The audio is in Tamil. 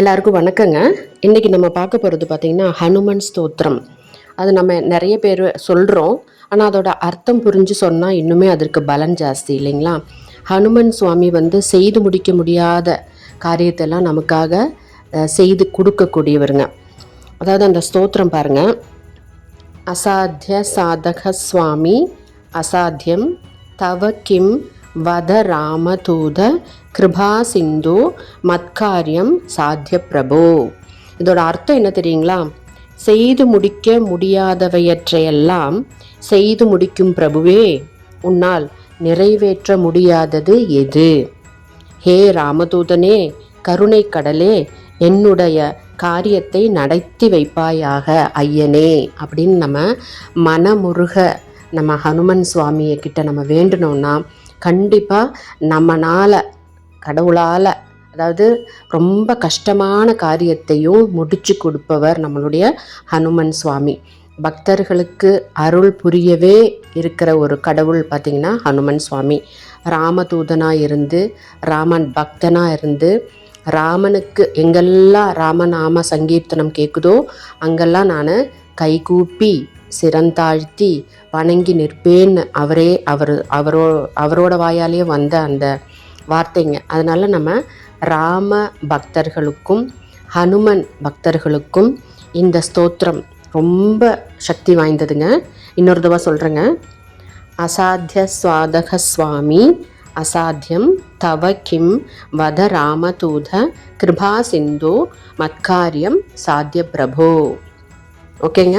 எல்லாருக்கும் வணக்கங்க. இன்றைக்கி நம்ம பார்க்க போகிறது பார்த்திங்கன்னா ஹனுமன் ஸ்தோத்திரம். அது நம்ம நிறைய பேர் சொல்கிறோம் ஆனால் அதோட அர்த்தம் புரிஞ்சு சொன்னால் இன்னுமே அதற்கு பலன் ஜாஸ்தி இல்லைங்களா? ஹனுமன் சுவாமி வந்து செய்து முடிக்க முடியாத காரியத்தெல்லாம் நமக்காக செய்து கொடுக்கக்கூடியவருங்க. அதாவது அந்த ஸ்தோத்திரம் பாருங்கள் அசாத்திய சாதக சுவாமி அசாத்தியம். தவ கிம் வத ராமதூத கிருபா சிந்து மத்காரியம் சாத்திய பிரபு இதோட அர்த்தம் என்ன தெரியுங்களா? செய்து முடிக்க முடியாதவையற்றையெல்லாம் செய்து முடிக்கும் பிரபுவே உன்னால் நிறைவேற்ற முடியாதது எது? ஹே ராமதூதனே கருணை கடலே என்னுடைய காரியத்தை நடத்தி வைப்பாயாக ஐயனே அப்படின்னு நம்ம மனமுருக நம்ம ஹனுமன் சுவாமியை கிட்ட நம்ம வேண்டணும்னா கண்டிப்பாக நம்மனால் கடவுளால் அதாவது ரொம்ப கஷ்டமான காரியத்தையும் முடிச்சு கொடுப்பவர் நம்மளுடைய ஹனுமன் சுவாமி. பக்தர்களுக்கு அருள் புரியவே இருக்கிற ஒரு கடவுள் பார்த்திங்கன்னா ஹனுமன் சுவாமி. ராமதூதனாக இருந்து ராமன் பக்தனாக இருந்து ராமனுக்கு எங்கெல்லாம் ராமநாம சங்கீர்த்தனம் கேட்குதோ அங்கெல்லாம் நான் கைகூப்பி சிறந்தாழ்த்தி வணங்கி நிற்பேன்னு அவரே அவர் அவரோ அவரோட வாயாலேயே வந்த அந்த வார்த்தைங்க. அதனால் நம்ம ராம பக்தர்களுக்கும் ஹனுமன் பக்தர்களுக்கும் இந்த ஸ்தோத்திரம் ரொம்ப சக்தி வாய்ந்ததுங்க. இன்னொரு தடவை சொல்கிறேங்க அசாத்திய சுவாதக சுவாமி அசாத்தியம் தவ கிம் வத ராமதூத கிருபா சிந்து மத்காரியம் சாத்திய பிரபு. ஓகேங்க?